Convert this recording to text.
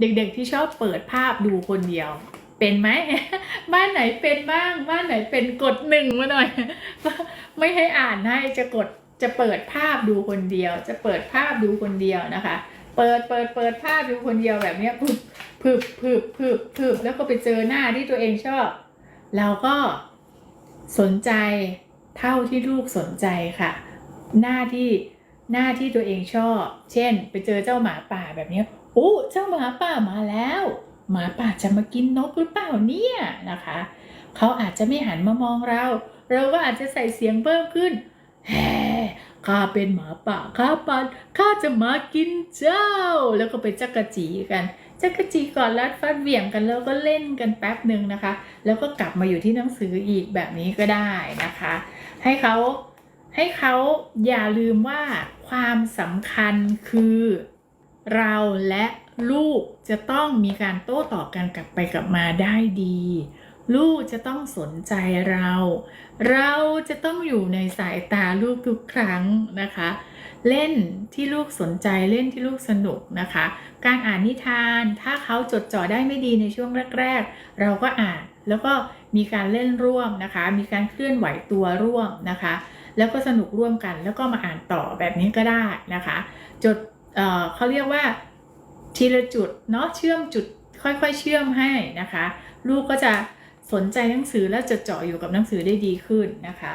เด็กๆที่ชอบเปิดภาพดูคนเดียว เป็นไหม บ้านไหนเป็นบ้าง บ้านไหนเป็นกดหนึ่งมาหน่อย ไม่ให้อ่านให้จะกดจะเปิดภาพดูคนเดียว จะเปิดภาพดูคนเดียวนะคะ เปิดเปิดเปิดภาพดูคนเดียวแบบเนี้ยพึบพึบพึบพึบพึบแล้วก็ไปเจอหน้าที่ตัวเองชอบ เราก็สนใจเท่าที่ลูกสนใจค่ะ หน้าที่ หน้าที่ตัวเองชอบ เช่น ไปเจอเจ้าหมาป่าแบบนี้โอ้เจ้าหมาป่ามาแล้ว หมาป่าจะมากินนกหรือเปล่าเนี่ยนะคะเขาอาจจะไม่หันมามองเรา เราก็อาจจะใส่เสียงเพิ่มขึ้นแฮ่ข้าเป็นหมาป่าข้าปันข้าจะมากินเจ้า แล้วก็ไปจักกะจีกันจักกะจีก่อนรัดฟัดเหวี่ยงกันแล้วก็เล่นกันแป๊บหนึ่งนะคะ แล้วก็กลับมาอยู่ที่หนังสืออีกแบบนี้ก็ได้นะคะ ให้เขา ให้เขาอย่าลืมว่าความสำคัญคือ เราและลูกจะต้องมีการโต้ตอบกันกลับไปกลับมาได้ดี ลูกจะต้องสนใจเรา เราจะต้องอยู่ในสายตาลูกทุกครั้งนะคะ เล่นที่ลูกสนใจเล่นที่ลูกสนุกนะคะ การอ่านนิทานถ้าเขาจดจ่อได้ไม่ดีในช่วงแรก ๆ เราก็อ่านแล้วก็มีการเล่นร่วมนะคะ มีการเคลื่อนไหวตัวร่วมนะคะ แล้วก็สนุกร่วมกัน แล้วก็มาอ่านต่อแบบนี้ก็ได้นะคะ จดเเขาเรียกว่าทีละจุดเนาะเชื่อมจุดค่อยๆเชื่อมให้นะคะ ลูกก็จะสนใจหนังสือและจดจ่ออยู่กับหนังสือได้ดีขึ้นนะคะ